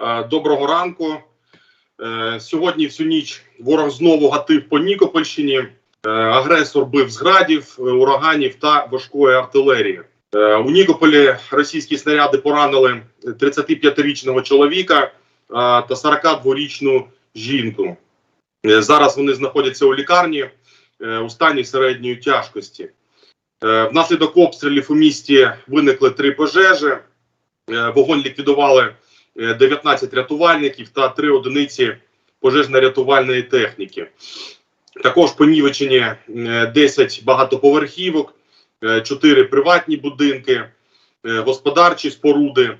Е, Доброго ранку. Е, Сьогодні всю ніч ворог знову гатив по Нікопольщині. Е, Агресор бив з градів, е, ураганів та важкої артилерії. У Нікополі російські снаряди поранили 35-річного чоловіка та 42-річну жінку. Зараз вони знаходяться у лікарні у стані середньої тяжкості. Внаслідок обстрілів у місті виникли три пожежі. Вогонь ліквідували 19 рятувальників та 3 одиниці пожежно-рятувальної техніки. Також понівечені е, 10 багатоповерхівок, 4 приватні будинки, е, господарчі споруди,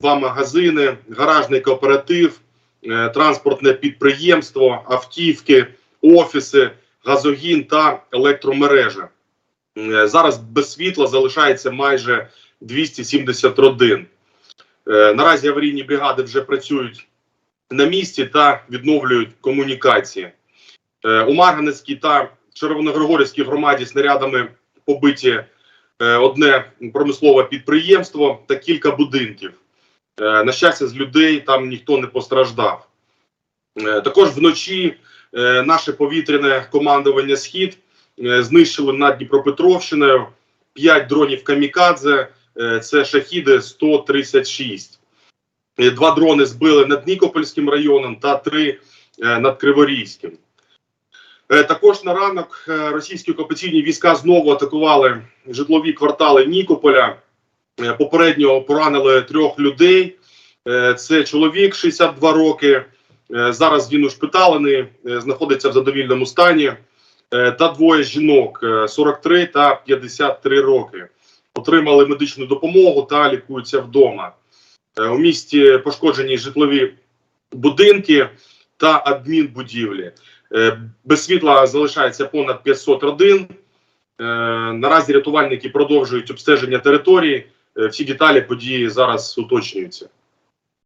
2 магазини, гаражний кооператив, е, транспортне підприємство, автівки, офіси, газогін та електромережа. Е, Зараз без світла залишається майже 270 родин. Е, Наразі аварійні бригади вже працюють на місці та відновлюють комунікації. Е, У Марганецькій та Червоногригорівській громаді снарядами побиті е, одне промислове підприємство та кілька будинків. На щастя, з людей там ніхто не постраждав. Також вночі наше повітряне командування Схід знищили над Дніпропетровщиною 5 дронів Камікадзе. Е, Це шахіди 136. Е, Два дрони збили над Нікопольським районом та три е, над Криворізьким. Також на ранок російські окупаційні війська знову атакували житлові квартали Нікополя. Попередньо поранили трьох людей. Це чоловік 62 роки. Зараз він ушпиталений, знаходиться в задовільному стані. Та двоє жінок е, 43 та 53 роки. Отримали медичну допомогу та лікуються вдома. Е, У місті пошкоджені житлові будинки та адмінбудівлі. Е, Без світла залишається понад 500 родин. Е, Наразі рятувальники продовжують обстеження території. Всі деталі події зараз уточнюються.